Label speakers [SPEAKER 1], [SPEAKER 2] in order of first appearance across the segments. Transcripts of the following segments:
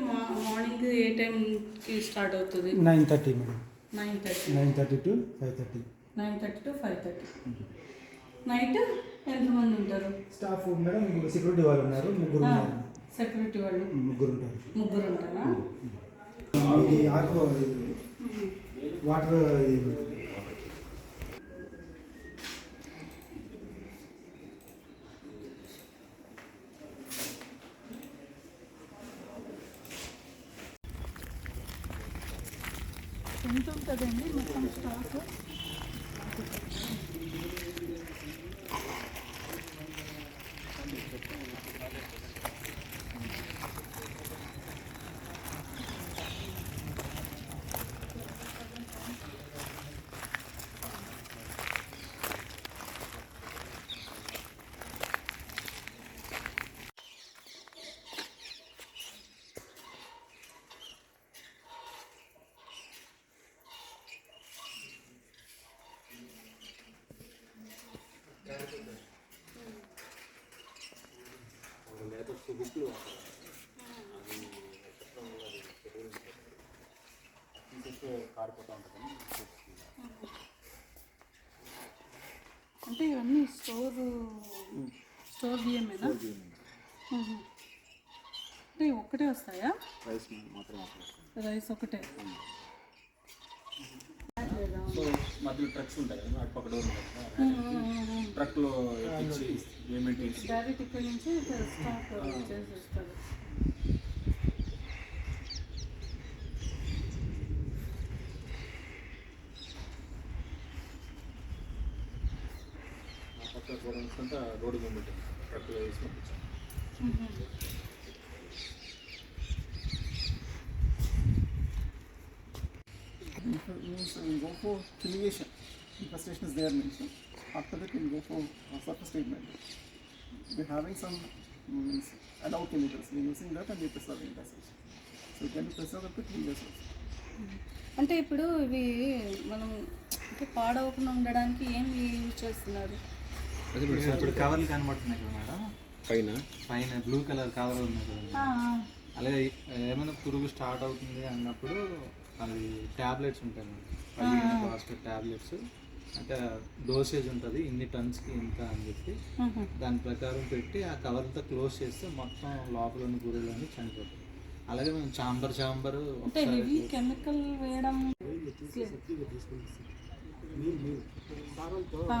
[SPEAKER 1] మా మార్నింగ్ ఏ టైంకి స్టార్ట్ అవుతుంది?
[SPEAKER 2] Nine thirty madam.
[SPEAKER 1] Nine thirty.
[SPEAKER 2] Nine thirty to five thirty.
[SPEAKER 1] Nine thirty to five thirty. Night ఎంతమంది ఉంటారు?
[SPEAKER 2] Staff madam security వాళ్ళు ఉన్నారు ముగ్గురు ఉన్నారు.
[SPEAKER 1] సెక్యూరిటీ వాళ్ళు.
[SPEAKER 2] ముగ్గురు ఉంటారు.
[SPEAKER 1] ముగ్గురు ఉంటారా?
[SPEAKER 2] వాటర్
[SPEAKER 1] ఎంత ఉంటుందండి మొత్తం స్టాక్ అంటే ఇవన్నీ స్టోర్ స్టోర్ బియ్యమేనా. అంటే ఒక్కటే వస్తాయా?
[SPEAKER 3] రైస్ మాత్రం
[SPEAKER 1] రైస్ ఒకటే.
[SPEAKER 3] సో మధ్యలో ట్రక్స్ ఉంటాయి కదా అటు పక్క డోర్ కదా ట్రక్లో ఎక్కించి పేమెంట్ చేసి.
[SPEAKER 1] డైరెక్ట్ ఇక్కడ నుంచి స్టాక్ చేసేస్తారు
[SPEAKER 3] పక్క గోడౌన్స్ అంతా రోడ్డు మూమెంట్ ట్రక్లో వేసి పంపించాం
[SPEAKER 4] means we go for filiation. Infestation is there means. After that we'll go for uh, surface treatment. We're having some means allowed chemicals. We're using that and we're preserving that. So it can be preserved up to three years also.
[SPEAKER 1] అంటే ఇప్పుడు ఇవి మనం అంటే పాడవకుండా ఉండడానికి ఏం use చేస్తున్నారు
[SPEAKER 5] ఇప్పుడు కవర్లు కనబడుతున్నాయి కదా మేడం
[SPEAKER 3] పైన
[SPEAKER 5] పైన బ్లూ కలర్ కవర్ ఉన్నాయి కదా
[SPEAKER 1] ఆ,
[SPEAKER 5] అలాగే ఏమైనా పురుగు స్టార్ట్ అవుతుంది అన్నప్పుడు అది ట్యాబ్లెట్స్ ఉంటాయి బాస్కెట్ ట్యాబ్లెట్స్ అంటే డోసేజ్ ఉంటుంది ఇన్ని టన్స్కి ఇంత అని చెప్పి. దాని ప్రకారం పెట్టి ఆ కవర్తో క్లోజ్ చేస్తే మొత్తం లోపల ఉన్న గురువులన్నీ చనిపోతాయి అలాగే మేము చాంబర్ చాంబర్
[SPEAKER 1] కెమికల్ వేయడం ఆ.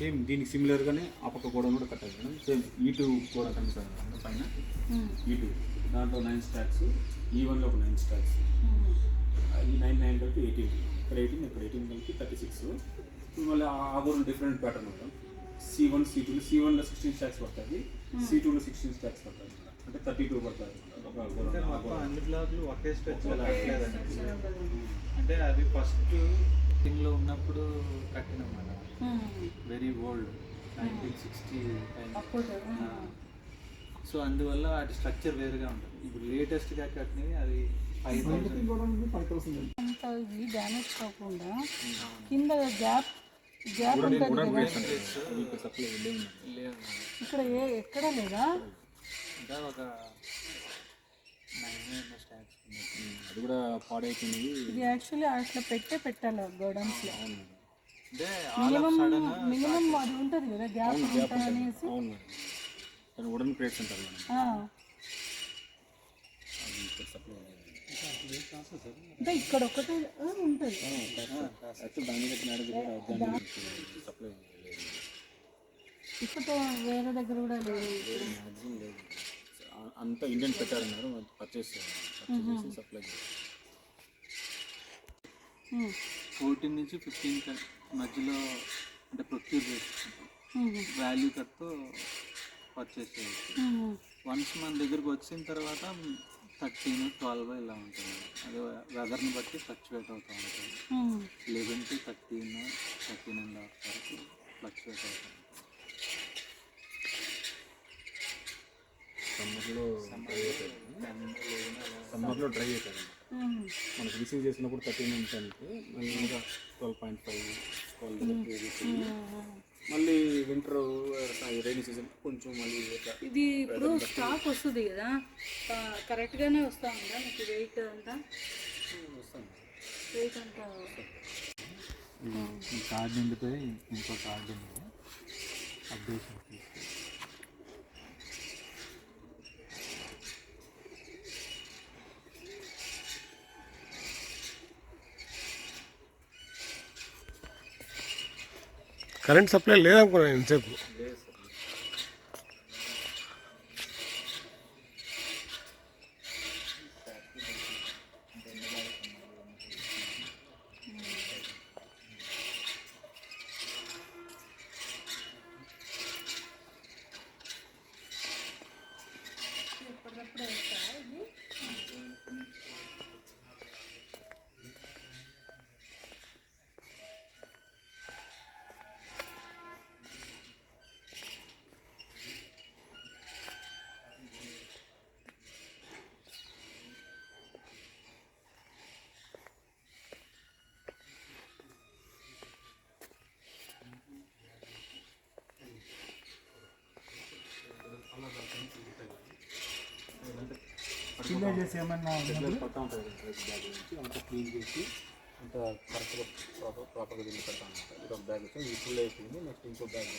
[SPEAKER 3] సేమ్ దీనికి సిమిలర్గానే ఆ పక్క గోడౌన్ కూడా కట్టాలి మేడం. సేమ్ ఈ టూ కూడా కనిపిస్తుంది పైన. ఈ టూ దాంట్లో నైన్ స్టాక్స్ ఈ వన్లో ఒక నైన్ స్టాక్స్ ఈ నైన్ నైన్ కలిపి ఎయిటీన్ ఇక్కడ ఎయిటీన్ ఇక్కడ ఎయిటీన్ కలిపి థర్టీ సిక్స్ మళ్ళీ ఆ godown different pattern madam. C one C two C వన్లో సిక్స్టీన్ స్టాక్స్ పడుతుంది సి టూలో సిక్స్టీన్ స్టాక్స్ పడుతుంది అంటే థర్టీ టూ పడుతుంది
[SPEAKER 5] అన్ని బ్లాక్లు ఒకే స్ట్రెచ్ అంటే అది ఫస్ట్ థింగ్లో ఉన్నప్పుడు కట్టినాం madam very old nineteen sixty
[SPEAKER 1] అప్పుడు
[SPEAKER 5] సో అందువల్ల వాటి స్ట్రక్చర్ వేరుగా ఉంటుంది. ఇప్పుడు లేటెస్ట్గా కట్టినవి అది five thousand
[SPEAKER 4] Godown will be 5,000.
[SPEAKER 1] అంత ఇది డ్యామేజ్ కాకుండా కింద గ్యాప్ గ్యాప్ ఉంటుంది ఇక్కడ ఏ ఎక్కడ లేదా?
[SPEAKER 5] ఒక
[SPEAKER 3] అది కూడా పాడైపోయింది.
[SPEAKER 1] ఇది యాక్చువల్లీ అట్లా పెట్టే పెట్టాలి గోడౌన్స్లో
[SPEAKER 5] అంటే
[SPEAKER 1] మినిమం మినిమం అది ఉంటుంది కదా గ్యాప్ ఉంటుంది అనేసి.
[SPEAKER 3] వుడన్ ప్లేట్స్ లేదు
[SPEAKER 1] అంటే ఇక్కడ ఒకటే ఆ, ఉంటుంది. ఇక్కడ వేరే దగ్గర కూడా లేదు.
[SPEAKER 3] అంతా ఇండియన్ పెట్టారన్నారు పర్చేస్ పర్చేస్ చేసి సప్లై
[SPEAKER 1] ఉమ్,
[SPEAKER 5] ఫోర్టీన్ నుంచి ఫిఫ్టీన్ మధ్యలో అంటే ప్రొక్యూర్ చేసుకుంటాం వాల్యూ కట్తో పర్చేస్ చేయొచ్చు వన్స్ మన దగ్గరికి వచ్చిన తర్వాత థర్టీన్ ట్వెల్వ్ ఇలా ఉంటుంది. అదే వెదర్ని బట్టి ఫ్లక్చువేట్ అవుతూ ఉంటుంది. Eleven to thirteen thirteen and half వరకు ఫ్లక్చువేట్ అవుతుంది.
[SPEAKER 3] సమ్మర్లో డ్రై అవుతుంది సమ్మర్లో డ్రై అవుతుంది. మనకు రిసీవ్ చేసినప్పుడు థర్టీన్ అంటే మళ్ళీ ఇంకా ట్వెల్వ్ పాయింట్ ఫైవ్ ట్వెల్వ్ మళ్ళీ వింటర్ రైనీ సీజన్ కొంచెం మళ్ళీ ఇట్లా
[SPEAKER 1] ఇది ఇప్పుడు స్టాక్ వస్తుంది కదా. కరెక్ట్గానే వస్తా ఉందా? మీకు వెయిట్ అంతా?
[SPEAKER 3] వస్తాను.
[SPEAKER 1] వెయిట్ అంతా
[SPEAKER 5] ఈ కార్డు నిండితే ఇంకో కార్డు ఉంది. అప్డేషన్
[SPEAKER 6] కరెంట్ సప్లై లేదనుకున్నాను ఎంతసేపు
[SPEAKER 2] విలేజెస్ ఏమన్నా
[SPEAKER 3] ఉంటుంది బ్యాగ్ నుంచి. అంతా క్లీన్ చేసి అంతా కరెక్ట్గా ప్రాపర్ ప్రాపర్గా దీన్ని పెడతా ఇది ఒక బ్యాగ్ వచ్చి ఇది ఫుల్ అయిపోయింది. నెక్స్ట్ ఇంకో బ్యాగ్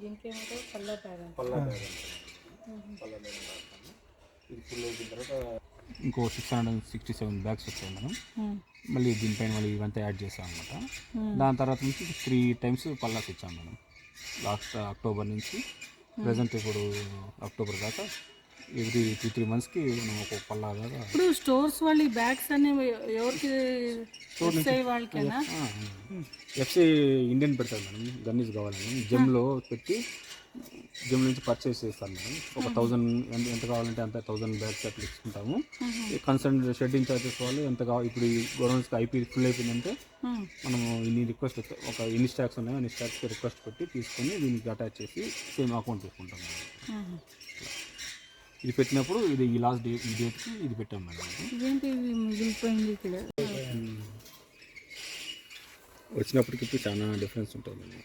[SPEAKER 1] దీనికేమో పల్ల బ్యాగ్
[SPEAKER 3] పల్లా బ్యాగ్ అంటారు. పల్లా బ్యాగ్ ఇది ఫుల్ అయిపోయిన తర్వాత ఇంకో six hundred sixty seven bags వచ్చాయి మనం మళ్ళీ దీనిపైన మళ్ళీ ఇవంతా యాడ్ చేసాం అనమాట దాని తర్వాత నుంచి త్రీ టైమ్స్ పల్లాస్ ఇచ్చాం మనం లాస్ట్ అక్టోబర్ నుంచి ప్రజెంట్ ఇప్పుడు అక్టోబర్ దాకా ఎవ్రీ టూ త్రీ మంత్స్కి మనం ఒక పల్లా దాకా
[SPEAKER 1] ఇప్పుడు స్టోర్స్ వాళ్ళు ఈ బ్యాగ్స్ అన్ని ఎవరికి వాళ్ళకేనా?
[SPEAKER 3] ఎఫ్సి ఇండియన్ పెడతారు మేడం గన్నీస్ కావాలని. జెమ్లో పెట్టి జిమ్ నుంచి పర్చేస్ చేస్తాను మేడం. ఒక థౌజండ్ ఎంత ఎంత కావాలంటే అంత థౌజండ్ బ్యాగ్స్ అట్లా ఇచ్చుకుంటాము. కన్సర్న్ షెడ్డింగ్ చార్జెస్ వాళ్ళు ఎంత కావాలి ఇప్పుడు ఈ గవర్నమెంట్స్కి ఐపీ ఫుల్ అయిపోయిందంటే మనము ఇన్ని రిక్వెస్ట్ ఒక ఎన్ని స్టాక్స్ ఉన్నాయో అన్ని స్టాక్స్కి రిక్వెస్ట్ పెట్టి తీసుకొని దీనికి అటాచ్ చేసి సేమ్ అకౌంట్ తీసుకుంటాం మేడం. ఇది పెట్టినప్పుడు ఇది ఈ లాస్ట్ డే ఈ డేట్కి ఇది పెట్టాం మేడం
[SPEAKER 1] ఇదేంటి ఇది మిగిలిపోయింది ఇక్కడ?
[SPEAKER 3] వచ్చినప్పటికి చాలా డిఫరెన్స్ ఉంటుంది